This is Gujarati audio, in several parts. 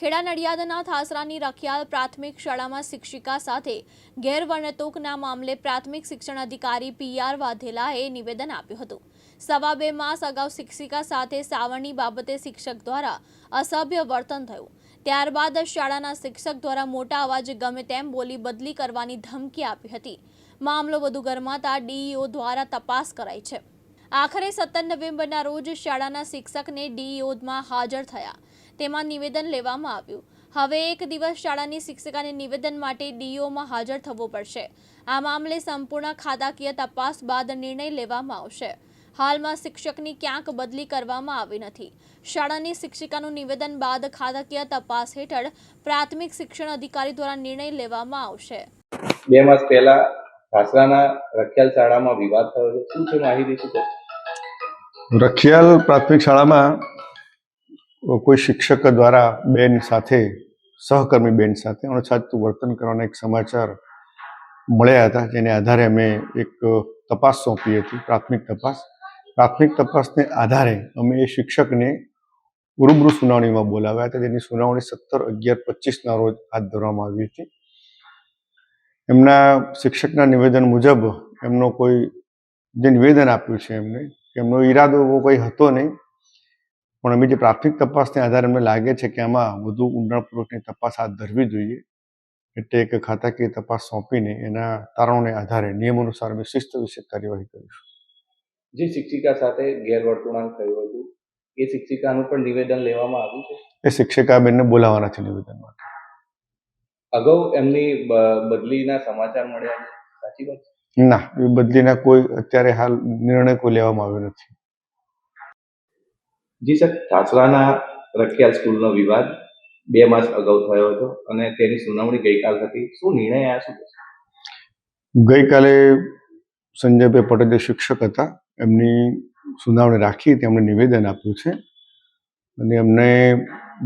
ખેડા નડિયાદના થાસરાની રખિયાલ પ્રાથમિક શાળામાં શિક્ષિકા સાથે ગેરવર્તણૂકના મામલે પ્રાથમિક શિક્ષણ અધિકારી પીઆર વાધેલાએ નિવેદન આપ્યું હતું. સવા બે માસ અગાઉ શિક્ષિકા સાથે સાવરણી બાબતે શિક્ષક દ્વારા અસભ્ય વર્તન થયું. ત્યારબાદ શાળાના શિક્ષક દ્વારા મોટા અવાજે ગમે તેમ બોલી બદલી કરવાની ધમકી આપી હતી. મામલો વધુ ગરમાતા ડીઈઓ દ્વારા તપાસ કરાઈ છે. આખરે સત્તર નવેમ્બરના રોજ શાળાના શિક્ષકને ડીઈઓમાં હાજર થયા. તેમાં નિવેદન લેવામાં આવ્યું. હવે એક દિવસ શાળાની શિક્ષિકાને નિવેદન માટે ડીઓમાં હાજર થવું પડશે. આ મામલે સંપૂર્ણ ખાતાકીય તપાસ બાદ નિર્ણય લેવામાં આવશે. હાલમાં શિક્ષકની ક્યાંક બદલી કરવામાં આવી નથી. શાળાની શિક્ષિકાનું નિવેદન બાદ ખાતાકીય તપાસ હેઠળ પ્રાથમિક શિક્ષણ અધિકારી દ્વારા નિર્ણય લેવામાં આવશે. બે માસ પહેલા ખાસરાના રખિયાલ શાળામાં વિવાદ થયો છે. શું છે માહિતી રખિયાલ પ્રાથમિક શાળામાં કોઈ શિક્ષક દ્વારા બેન સાથે, સહકર્મી બેન સાથે અણછાતું વર્તન કરવાના એક સમાચાર મળ્યા હતા, જેને આધારે અમે એક તપાસ સોંપી હતી, પ્રાથમિક તપાસ. પ્રાથમિક તપાસને આધારે અમે એ શિક્ષકને રૂબરૂ સુનાવણીમાં બોલાવ્યા હતા, જેની સુનાવણી સત્તર અગિયાર પચીસના રોજ હાથ ધરવામાં આવી હતી. એમના શિક્ષકના નિવેદન મુજબ એમનો કોઈ જે નિવેદન આપ્યું છે એમને, એમનો ઈરાદો એવો કોઈ હતો નહીં પણ અમે જે પ્રાથમિક તપાસને આધારે અમને લાગે છે કે આમાં વધુ ઊંડાણપૂર્વકની તપાસ હાથ ધરવી જોઈએ એટલે એક ખાતાકીય તપાસ સોંપીને એના તારણોને આધારે નિયમ અનુસાર અમે શિસ્ત વિશે કાર્યવાહી કરીશું. જે શિક્ષિકા સાથે ગેરવર્તણૂક થયું હતું એ શિક્ષિકાનું પણ નિવેદન લેવામાં આવ્યું છે? એ શિક્ષિકા બેનને બોલાવવાના છે નિવેદન માટે. અગાઉ એમની બદલીના સમાચાર મળ્યા સાચી વાત? ના એ બદલીના કોઈ અત્યારે હાલ નિર્ણય કોઈ લેવામાં આવ્યો નથી. જી સર ખાસરાના રખિયાલ સ્કૂલનો વિવાદ બે માસ અગાઉ થયો હતો અને તેની સુનાવણી ગઈકાલ હતી. શું નિર્ણય આવ્યા શું? ગઈકાલે સંજયભાઈ પટેલ જે શિક્ષક હતા, એમની સુનાવણી રાખી, તેમણે નિવેદન આપ્યું છે. અને એમને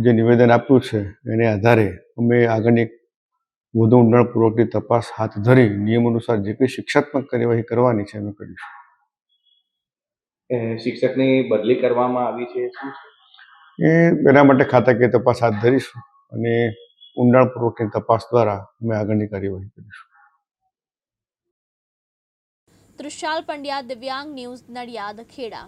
જે નિવેદન આપ્યું છે, એને આધારે અમે આગળની વધુ ઊંડાણપૂર્વકની તપાસ હાથ ધરી, નિયમ અનુસાર જે કંઈ શિક્ષાત્મક કાર્યવાહી કરવાની છે, અમે કરીશું. શિક્ષકની બદલી કરવામાં આવી છે એ એના માટે ખાતાકીય તપાસ હાથ ધરીશું અને ઊંડાણપૂર્વકની તપાસ દ્વારા અમે આગળની કાર્યવાહી કરીશું. તૃષાલ પંડ્યા દિવ્યાંગ ન્યૂઝ નડિયાદ ખેડા.